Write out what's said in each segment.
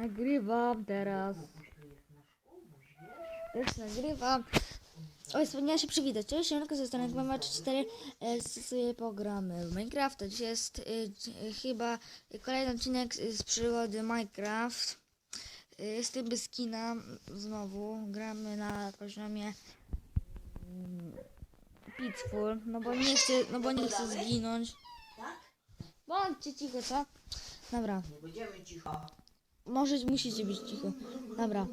Nagrywam teraz. Już nagrywam. Oj, wspomniałam się przywitać. Cześć, Janko, ze strony Mama 4 e, pogramy w Minecrafta. Dzisiaj jest y, dzi- chyba kolejny odcinek z, przygody Minecraft. Y, Jestem bez kina znowu. Gramy na poziomie mm, Pitfall. No bo nie chcę, no bo nie chcę zginąć. Tak? Bądźcie cicho, co? Dobra. Nie będziemy cicho. Może musicie być cicho. Dobra.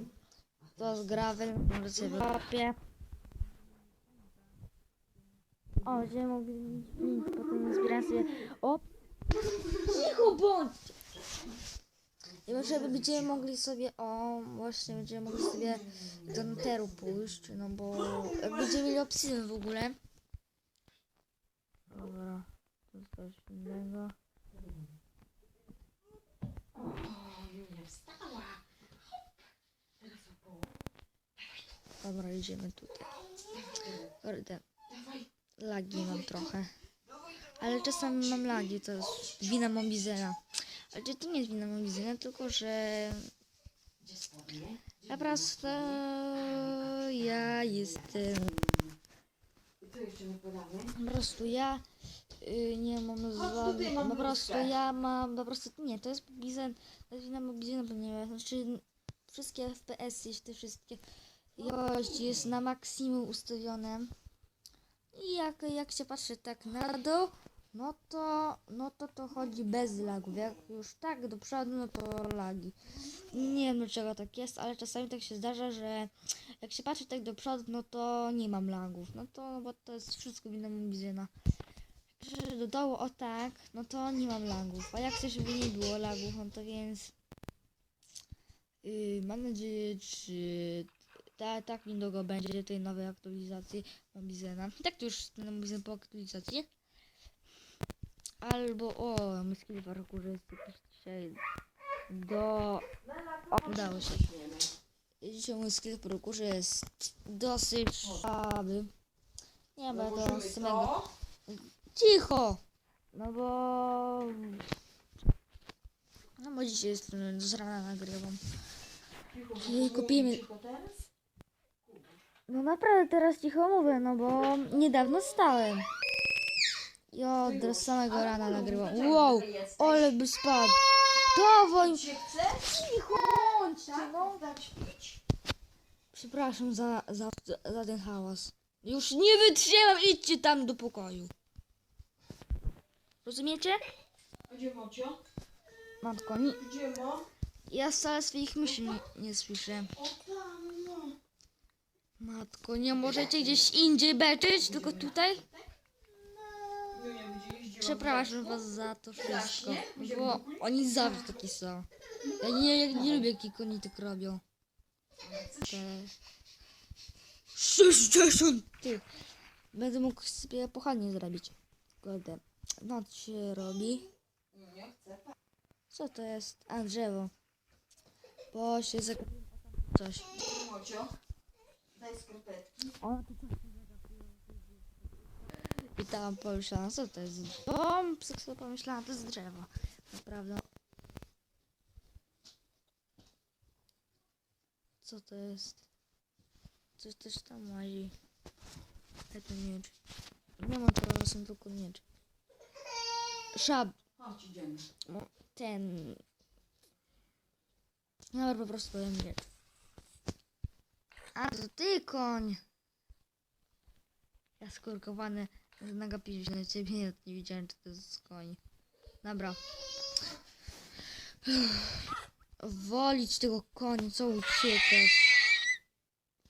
To z gravel, może sobie. O, będziemy mogli mm, potem zbierać sobie. O! Cicho bądź! I może będziemy mogli sobie, o, właśnie będziemy mogli sobie do Netheru pójść, no bo będziemy mieli obsydian w ogóle. Dobra, to coś innego. O, Julia wstała. Teraz o połowę. Dobra, idziemy tutaj. Kurde, lagi mam trochę. Ale czasami mam lagi, to jest wina Mobizena. Ale to nie jest wina Mobizena, tylko że po prostu ja jestem... Po prostu ja y, nie mam mam Po prostu ja mam... Po prostu nie, to jest Mobizen, to jest wina Mobizena, ponieważ znaczy wszystkie FPS-y, te wszystkie jakość jest na maksimum ustawione. I jak, jak się patrzy tak na dół, no to, no to to chodzi bez lagów. Jak już tak do przodu, no to lagi. Nie wiem dlaczego tak jest, ale czasami tak się zdarza, że jak się patrzy tak do przodu, no to nie mam lagów. No to, no bo to jest wszystko wina Mobizyna. Jak patrzę do dołu, o tak, no to nie mam lagów. A jak chcę, żeby nie było lagów, no to więc... Yy, mam nadzieję, czy ta, tak niedługo będzie tej nowej aktualizacji Mobizena. Tak to już ten Mobizen po aktualizacji. Albo o, my skill parkourze jest dzisiaj do... O, udało się. Dzisiaj mój skill parkourze jest dosyć słaby. Nie ma to samego... Cicho! No bo... No bo dzisiaj jest z rana nagrywam. Kupimy- Cicho teraz? No naprawdę teraz cicho mówię, no bo niedawno stałem. I od samego rana nagrywam. Wow, ale by spadł. Dawaj, cicho, Tak? no. Przepraszam za, za, za ten hałas. Już nie wytrzymam, idźcie tam do pokoju. Rozumiecie? Gdzie Mocio? Matko, nie, Gdzie Mo? ja wcale swoich myśli nie, nie słyszę. Matko, nie możecie gdzieś indziej beczyć, tylko tutaj? Przepraszam was za to wszystko, bo oni zawsze taki są. Ja nie, nie lubię, jak oni tak robią. Te... 60 ty. Będę mógł sobie pochodnie zrobić. Kurde, noc się robi. Co to jest? A, drzewo. Bo się zak... coś. Daj skarpetki. O, to co? I tam pomyślałam, co to jest? Bom, psyk sobie pomyślałam, to jest drzewo. Naprawdę. Co to jest? Coś też tam łazi. Daj ten miecz. Nie mam teraz, są tylko miecz. Szab, Chodź, idziemy. ten... Dobra, po prostu powiem miecz. A, to ty koń! Ja skorkowany nagapiłem się na ciebie, nie, wiedziałem, czy to jest koń. Dobra. Wolić tego konia, co uciekasz?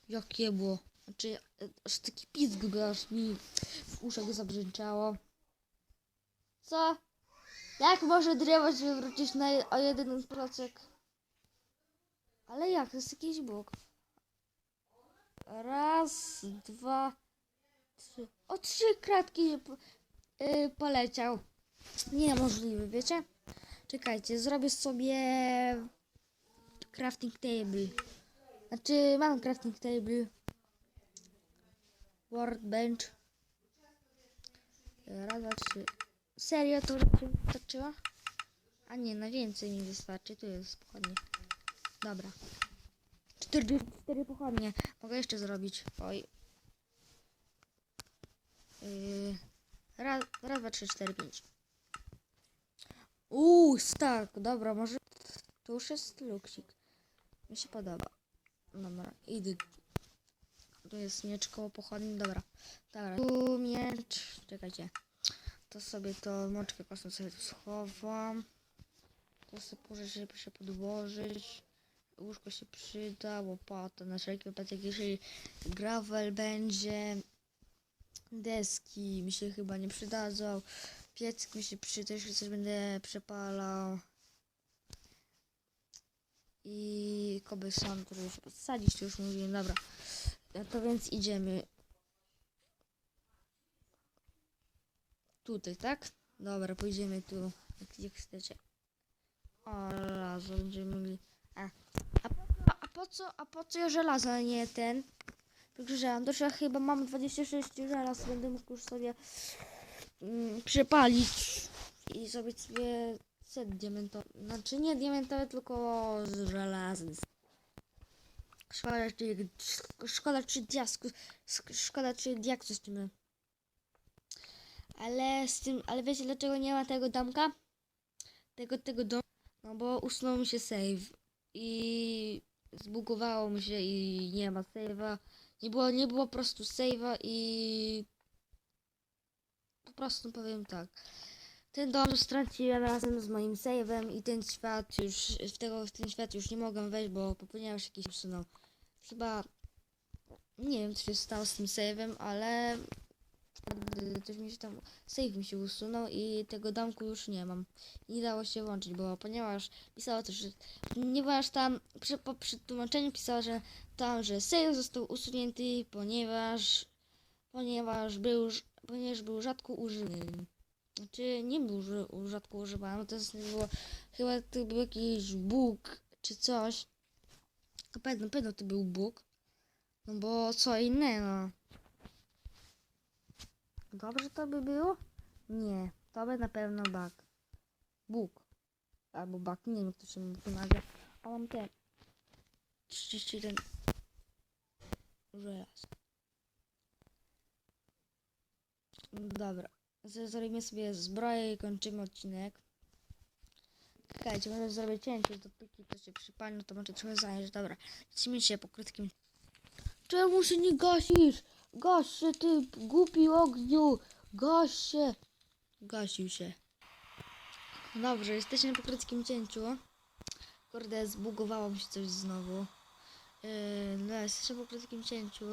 Jakie było? Znaczy, aż taki pizg był, aż mi w uszach zabrzęczało. Co? Jak może drzewo się wywrócić na o jeden procek? Ale jak? To jest jakiś bóg. Raz, dwa, trzy. O trzy kratki yy, poleciał. Niemożliwe, wiecie? Czekajcie, zrobię sobie crafting table. Znaczy, mam crafting table. Workbench. Raz, dwa, trzy. Serio to wystarczyło? A nie, na więcej mi wystarczy. Tu jest spokojnie. Dobra. 44 pochodnie. Mogę jeszcze zrobić. Oj. Yy, raz, raz, dwa, trzy, cztery, pięć. Uuu, tak, dobra, może tu już jest luksik. Mi się podoba. Dobra, idę. Tu jest miecz koło pochodni, dobra. Dobra, tu miecz, czekajcie. To sobie to moczkę kosmą sobie tu schowam. To sobie proszę się podłożyć. Łóżko się przyda, łopata na wszelki wypadek, jeżeli gravel będzie. Deski mi się chyba nie przydadzą. Piecyk mi się przyda, jeśli coś będę przepalał. I kobyson, który już podsadzić, już mówiłem, dobra. No to więc idziemy. Tutaj, tak? Dobra, pójdziemy tu, jak, chcecie. O, żelazo, będziemy mogli... A, a, po, co- a po co, a po co ja żelazo, a nie ten? Wygrzałem, to że chyba mam 26 żelaz, będę mógł już sobie mm, przepalić i zrobić sobie set diamentowy. Znaczy nie diamentowy, tylko z żelazny. Szkoda, czy, szkoda, czy diasku, szkoda, czy diaksu z tym. Ale z tym, ale wiecie dlaczego nie ma tego domka? Tego, tego domu? No bo usunął mi się save i zbugowało mi się i nie ma save'a. Nie było, nie było po prostu save'a i po prostu powiem tak. Ten dom straciłem razem z moim save'em i ten świat już, w, tego, w ten świat już nie mogę wejść, bo popełniałem jakiś usunął. Chyba, nie wiem co się stało z tym save'em, ale coś mi się tam, save mi się usunął i tego domku już nie mam. Nie dało się włączyć, bo ponieważ pisało też, że ponieważ tam przy, po przetłumaczeniu pisało, że tam, że save został usunięty, ponieważ ponieważ był, ponieważ był rzadko używany. Znaczy nie był rzadko używany, to jest, było, chyba to był jakiś bóg czy coś. Na pewno, pewno to był bóg. No bo co innego. Dobrze to by było? Nie, to by na pewno bug. Bóg. Albo bug, nie wiem jak to się wymawia. A mam te 31 żelaz. Dobra. Zrobimy sobie zbroję i kończymy odcinek. Czekajcie, może zrobię cięcie, dopóki to się przypali, no to może trochę zająć. Dobra, lecimy się po krótkim... Czemu się nie gasisz? Gaś się, ty głupi ogniu! Gaś się! Gasił się. Dobrze, jesteśmy po krótkim cięciu. Kurde, zbugowało mi się coś znowu. Yy, no, jesteśmy po krótkim cięciu.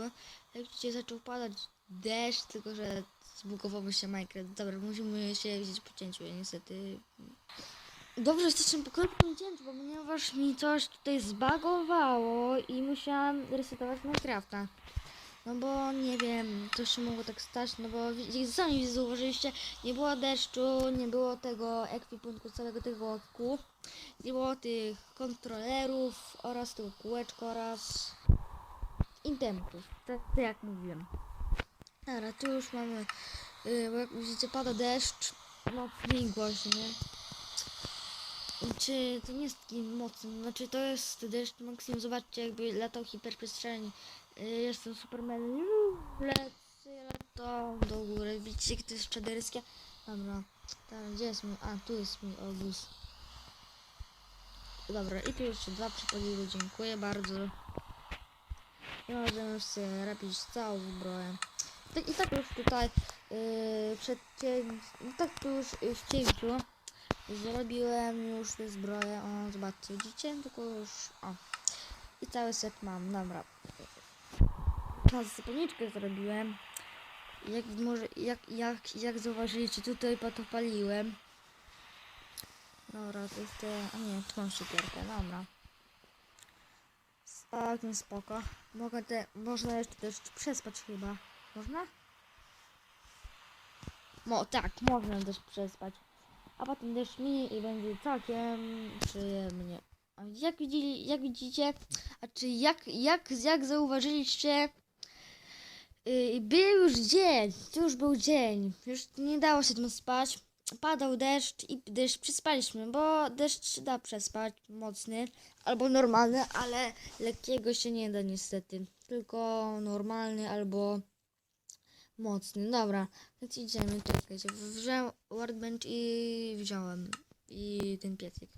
Jak widzicie, zaczął padać deszcz, tylko że zbugował się Minecraft. Dobra, musimy się gdzieś po cięciu, niestety. Dobrze, jesteśmy po krótkim cięciu, ponieważ mi coś tutaj zbagowało i musiałam resetować Minecrafta. No bo nie wiem, to się mogło tak stać, no bo sami zauważyliście, nie było deszczu, nie było tego ekwipunku, całego tego kół, nie było tych kontrolerów oraz tego kółeczka oraz intentów, tak, tak jak mówiłem. Dobra, tu już mamy, yy, bo jak widzicie pada deszcz, i głośny. I Czy to nie jest taki mocny, znaczy to jest deszcz maksimum, zobaczcie jakby latał hiperprzestrzeni. Yy, Jestem Supermanem, Juuu, lecę, latam do góry, widzicie jakie to jest czaderskie? Dobra, tam gdzie jest mój, a tu jest mój obóz. Dobra, i tu jeszcze dwa przypaliły, dziękuję bardzo. I możemy sobie robić całą zbroję. Tak, I tak już tutaj yy, przed cię, i tak tu już w cięciu zrobiłem już te zbroje. O, zobaczcie, widzicie? Tylko już, o. I cały set mam, dobra. Na zapalniczkę zrobiłem. Jak może, jak, jak, jak zauważyliście, tutaj potopaliłem. Dobra, to jest te, a nie, tu mam szykierkę, dobra. Całkiem spoko. Mogę te, można jeszcze też przespać chyba. Można? Mo, tak, można też przespać. A potem deszcz minie i będzie całkiem przyjemnie. Jak, widzieli, jak widzicie, a czy jak, jak, jak zauważyliście, był już dzień, już był dzień, już nie dało się tym spać. padał deszcz i deszcz przespaliśmy, bo deszcz da przespać, mocny albo normalny, ale lekkiego się nie da niestety. Tylko normalny albo mocny. Dobra, więc idziemy. Czekajcie, wziąłem workbench i wziąłem i ten piecyk.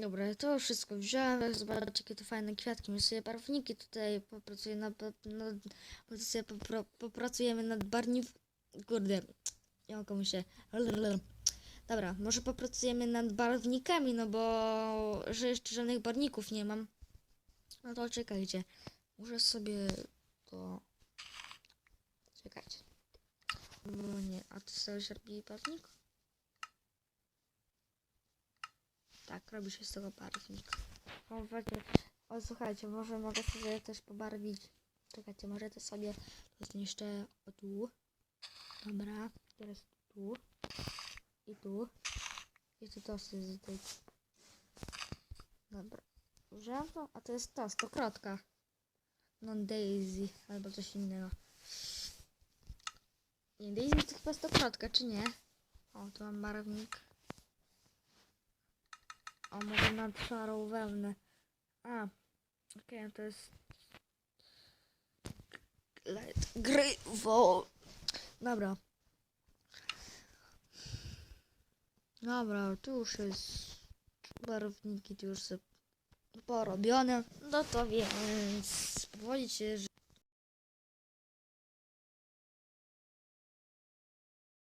Dobra, to wszystko wziąłem. Zobaczcie, jakie to fajne kwiatki. My sobie barwniki tutaj popracuję nad, nad sobie popro, popracujemy nad barwnik... Kurde, nie mogę mu się... Dobra, może popracujemy nad barwnikami, no bo że jeszcze żadnych barwników nie mam. No to czekajcie. Muszę sobie to... Czekajcie. No nie, a ty sobie robi barwnik? Tak, robi się z tego barwnik. O, o słuchajcie, może mogę sobie też pobarwić. Czekajcie, może to sobie to zniszczę o tu. Dobra, teraz tu. I tu. I tu to sobie zdać. Dobra. Wziąłem to? A to jest to, stokrotka. Non Daisy, albo coś innego. Nie, Daisy to chyba stokrotka, czy nie? O, tu mam barwnik. O, może nad szarą wełnę. A, okej, to jest... Grey Wall. Dobra. Dobra, tu już jest barwniki, tu już są porobione. No to więc powoli się, że